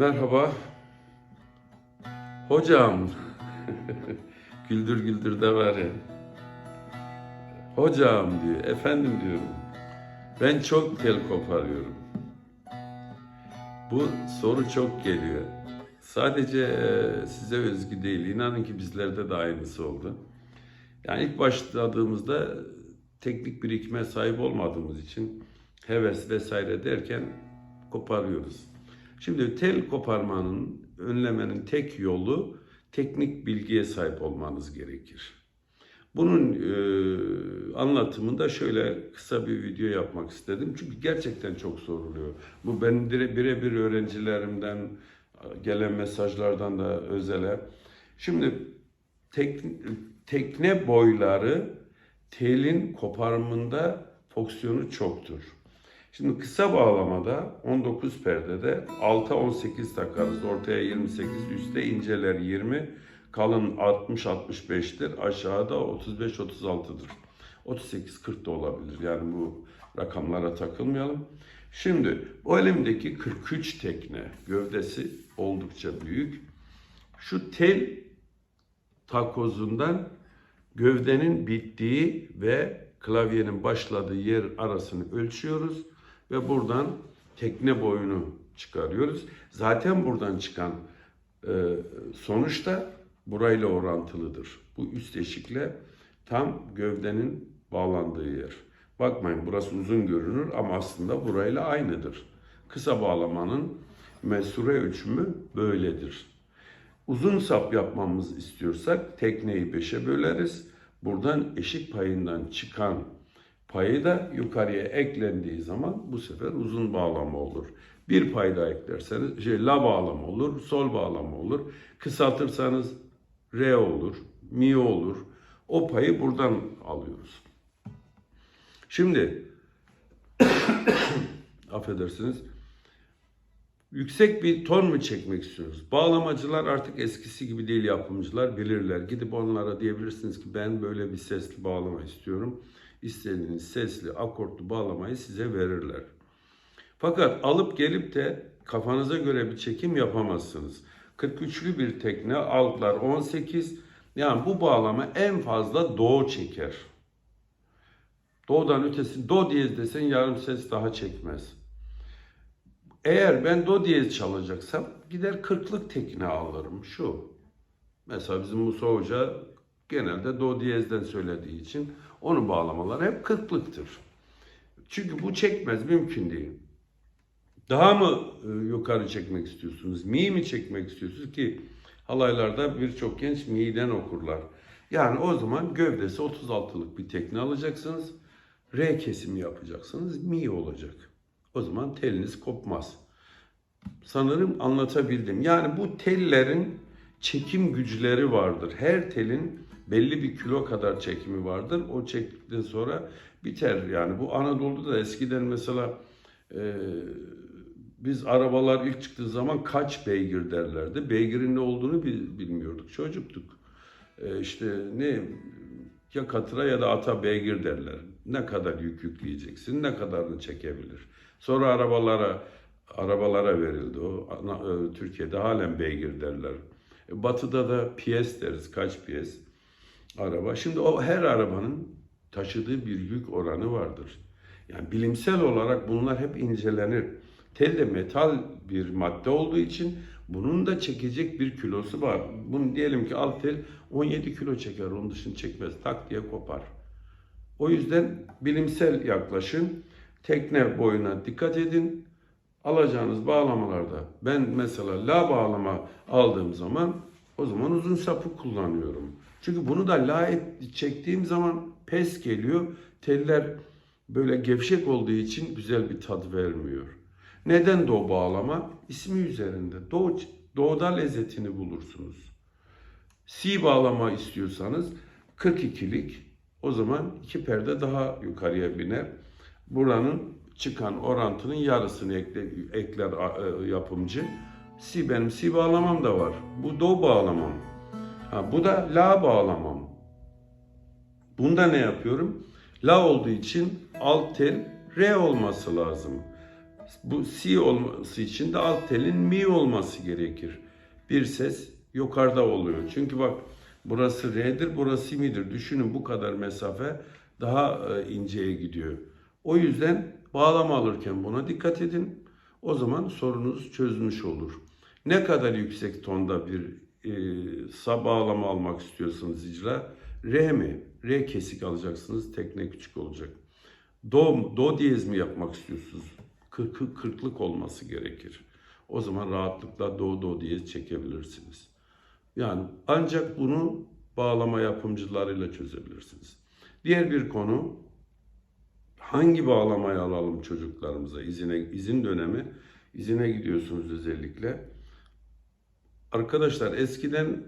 Merhaba. Hocam. güldür güldür de var ya. Hocam diyor. Efendim diyorum. Ben çok tel koparıyorum. Bu soru çok geliyor. Sadece e, size özgü değil. İnanın ki bizlerde de aynısı oldu. Yani ilk başladığımızda teknik birikime sahip olmadığımız için heves vesaire derken koparıyoruz. Şimdi tel koparmanın, önlemenin tek yolu teknik bilgiye sahip olmanız gerekir. Bunun e, anlatımında şöyle kısa bir video yapmak istedim. Çünkü gerçekten çok soruluyor. Bu benim birebir öğrencilerimden gelen mesajlardan da özele. Şimdi tek, tekne boyları telin koparımında fonksiyonu çoktur. Şimdi kısa bağlamada 19 perdede alta 18 takarız. Ortaya 28, üstte inceler 20, kalın 60-65'tir. Aşağıda 35-36'dır. 38-40 da olabilir. Yani bu rakamlara takılmayalım. Şimdi bu elimdeki 43 tekne gövdesi oldukça büyük. Şu tel takozundan gövdenin bittiği ve klavyenin başladığı yer arasını ölçüyoruz ve buradan tekne boyunu çıkarıyoruz. Zaten buradan çıkan e, sonuç da burayla orantılıdır. Bu üst eşikle tam gövdenin bağlandığı yer. Bakmayın burası uzun görünür ama aslında burayla aynıdır. Kısa bağlamanın mesure ölçümü böyledir. Uzun sap yapmamız istiyorsak tekneyi beşe böleriz. Buradan eşik payından çıkan payı da yukarıya eklendiği zaman bu sefer uzun bağlama olur. Bir pay daha eklerseniz şey, la bağlama olur, sol bağlama olur. Kısaltırsanız re olur, mi olur. O payı buradan alıyoruz. Şimdi affedersiniz. Yüksek bir ton mu çekmek istiyoruz? Bağlamacılar artık eskisi gibi değil yapımcılar bilirler. Gidip onlara diyebilirsiniz ki ben böyle bir sesli bağlama istiyorum. İstediğiniz sesli akortlu bağlamayı size verirler. Fakat alıp gelip de kafanıza göre bir çekim yapamazsınız. 43'lü bir tekne altlar 18 yani bu bağlama en fazla do çeker. Do'dan ötesi do diyez desen yarım ses daha çekmez. Eğer ben do diyez çalacaksam gider kırklık tekne alırım şu. Mesela bizim Musa Hoca genelde do diyezden söylediği için onun bağlamaları hep kırklıktır. Çünkü bu çekmez mümkün değil. Daha mı e, yukarı çekmek istiyorsunuz? Mi mi çekmek istiyorsunuz ki halaylarda birçok genç mi'den okurlar. Yani o zaman gövdesi 36'lık bir tekne alacaksınız. R kesimi yapacaksınız. Mi olacak. O zaman teliniz kopmaz. Sanırım anlatabildim. Yani bu tellerin çekim güçleri vardır. Her telin belli bir kilo kadar çekimi vardır. O çektikten sonra biter. Yani bu Anadolu'da da eskiden mesela e, biz arabalar ilk çıktığı zaman kaç beygir derlerdi. Beygirin ne olduğunu bil- bilmiyorduk. Çocuktuk. E, işte ne ya katıra ya da ata beygir derler. Ne kadar yük yükleyeceksin, ne kadarını çekebilir. Sonra arabalara arabalara verildi o. E, Türkiye'de halen beygir derler. E, Batı'da da piyes deriz. Kaç piyes? Araba. Şimdi o her arabanın taşıdığı bir yük oranı vardır. Yani bilimsel olarak bunlar hep incelenir. Tel de metal bir madde olduğu için bunun da çekecek bir kilosu var. Bunu diyelim ki alt tel 17 kilo çeker, onun dışını çekmez. Tak diye kopar. O yüzden bilimsel yaklaşım tekne boyuna dikkat edin. Alacağınız bağlamalarda ben mesela la bağlama aldığım zaman o zaman uzun sapı kullanıyorum. Çünkü bunu da la et- çektiğim zaman pes geliyor. Teller böyle gevşek olduğu için güzel bir tat vermiyor. Neden do bağlama? İsmi üzerinde. Do, doğuda lezzetini bulursunuz. Si bağlama istiyorsanız 42'lik o zaman iki perde daha yukarıya biner. Buranın çıkan orantının yarısını ekle, ekler e, yapımcı. Si benim si bağlamam da var. Bu do bağlamam. Ha, bu da la bağlamam. Bunda ne yapıyorum? La olduğu için alt tel re olması lazım. Bu si olması için de alt telin mi olması gerekir. Bir ses yukarıda oluyor. Çünkü bak burası re'dir, burası mi'dir. Düşünün bu kadar mesafe daha e, inceye gidiyor. O yüzden bağlama alırken buna dikkat edin. O zaman sorunuz çözmüş olur. Ne kadar yüksek tonda bir e, bağlama almak istiyorsanız icra, re mi? Re kesik alacaksınız, tekne küçük olacak. Do, do diyez mi yapmak istiyorsunuz? Kırk, kırklık olması gerekir. O zaman rahatlıkla do do diyez çekebilirsiniz. Yani ancak bunu bağlama yapımcılarıyla çözebilirsiniz. Diğer bir konu hangi bağlamayı alalım çocuklarımıza izine izin dönemi izine gidiyorsunuz özellikle. Arkadaşlar eskiden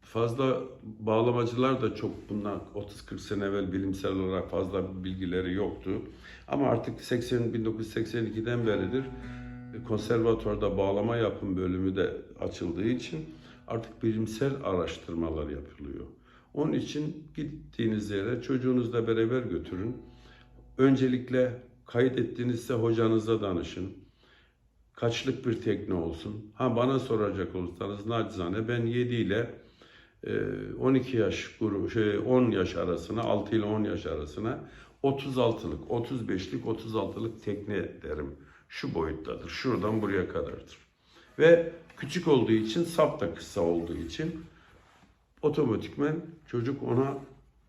fazla bağlamacılar da çok bundan 30-40 sene evvel bilimsel olarak fazla bilgileri yoktu. Ama artık 80 1982'den beridir konservatuvarda bağlama yapım bölümü de açıldığı için artık bilimsel araştırmalar yapılıyor. Onun için gittiğiniz yere çocuğunuzla beraber götürün. Öncelikle kaydettiğinizde hocanıza danışın. Kaçlık bir tekne olsun. Ha bana soracak olursanız nacizane ben 7 ile e, 12 yaş grubu şey 10 yaş arasına 6 ile 10 yaş arasına 36'lık 35'lik 36'lık tekne derim. Şu boyuttadır. Şuradan buraya kadardır. Ve küçük olduğu için sap da kısa olduğu için otomatikmen çocuk ona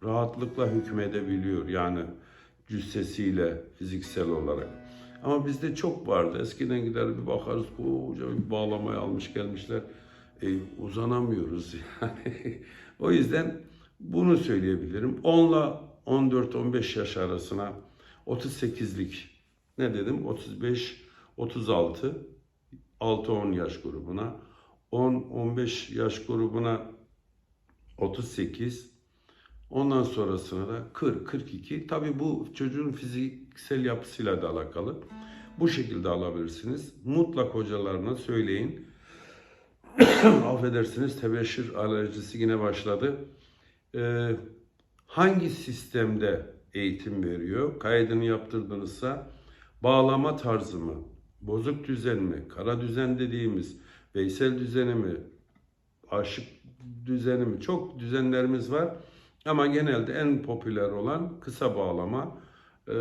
rahatlıkla hükmedebiliyor. Yani cüssesiyle fiziksel olarak. Ama bizde çok vardı. Eskiden gider bir bakarız koca bir bağlamayı almış gelmişler. E, uzanamıyoruz yani. o yüzden bunu söyleyebilirim. 10 ile 14-15 yaş arasına 38'lik ne dedim? 35 36 6-10 yaş grubuna 10-15 yaş grubuna 38 Ondan sonrasına da 40, 42. Tabii bu çocuğun fiziksel yapısıyla da alakalı. Bu şekilde alabilirsiniz. Mutlak hocalarına söyleyin. Affedersiniz tebeşir alerjisi yine başladı. Ee, hangi sistemde eğitim veriyor? Kaydını yaptırdınızsa bağlama tarzı mı? Bozuk düzen mi? Kara düzen dediğimiz Veysel düzeni mi? Aşık düzeni mi? Çok düzenlerimiz var. Ama genelde en popüler olan kısa bağlama. Ee,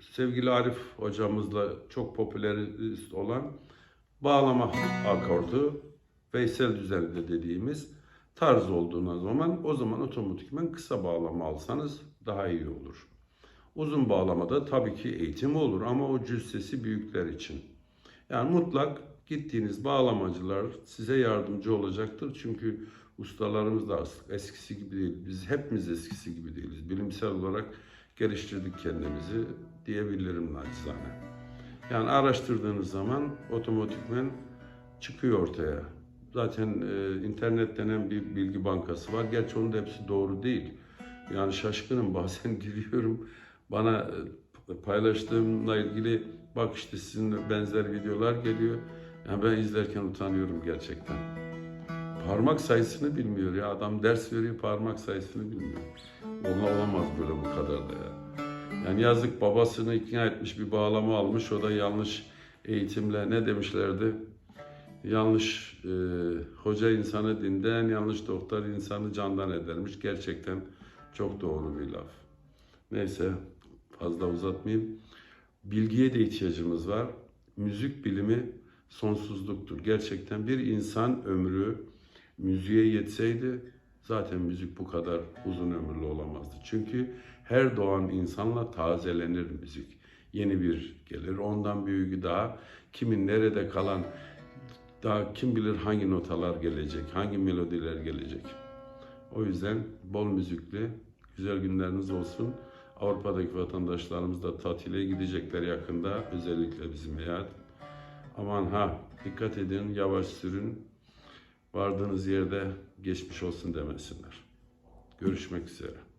sevgili Arif hocamızla çok popülerist olan bağlama akordu. Veysel düzenli dediğimiz tarz olduğuna zaman o zaman otomatikman kısa bağlama alsanız daha iyi olur. Uzun bağlamada tabii ki eğitim olur ama o cüssesi büyükler için. Yani mutlak gittiğiniz bağlamacılar size yardımcı olacaktır. Çünkü ustalarımız da eskisi gibi değil. Biz hepimiz eskisi gibi değiliz. Bilimsel olarak geliştirdik kendimizi diyebilirim naçizane. Yani araştırdığınız zaman otomatikmen çıkıyor ortaya. Zaten e, internet denen bir bilgi bankası var. Gerçi onun da hepsi doğru değil. Yani şaşkınım bazen giriyorum bana e, paylaştığımla ilgili bak işte sizin benzer videolar geliyor. Yani ben izlerken utanıyorum gerçekten. Parmak sayısını bilmiyor ya. Adam ders veriyor parmak sayısını bilmiyor. Ona olamaz böyle bu kadar da ya. Yani yazık babasını ikna etmiş bir bağlama almış. O da yanlış eğitimle ne demişlerdi? Yanlış e, hoca insanı dinden, yanlış doktor insanı candan edermiş. Gerçekten çok doğru bir laf. Neyse fazla uzatmayayım. Bilgiye de ihtiyacımız var. Müzik bilimi sonsuzluktur. Gerçekten bir insan ömrü müziğe yetseydi zaten müzik bu kadar uzun ömürlü olamazdı. Çünkü her doğan insanla tazelenir müzik. Yeni bir gelir. Ondan büyüğü daha kimin nerede kalan daha kim bilir hangi notalar gelecek, hangi melodiler gelecek. O yüzden bol müzikli güzel günleriniz olsun. Avrupa'daki vatandaşlarımız da tatile gidecekler yakında. Özellikle bizim eyalet. Aman ha dikkat edin, yavaş sürün. Vardığınız yerde geçmiş olsun demesinler. Görüşmek üzere.